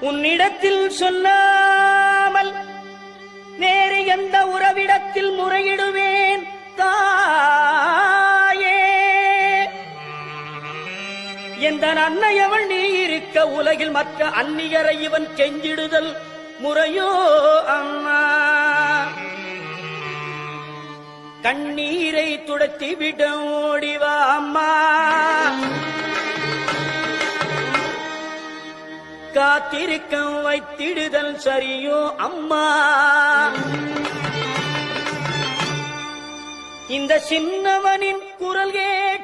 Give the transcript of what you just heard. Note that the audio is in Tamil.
உன்னிடத்தில் சொல்லாமல் வேறு எந்த உறவிடத்தில் முறையிடுவேன் தாயே. எந்த அன்னையவள் நீ இருக்க உலகில் மற்ற அந்நியரை இவன் செஞ்சிடுதல் முறையோ அம்மா. கண்ணீரை துடத்தி விட ஓடிவா அம்மா. காத்திருக்க வைத்திடுதல் சரியோ அம்மா. இந்த சின்னவனின் குரல் ஏ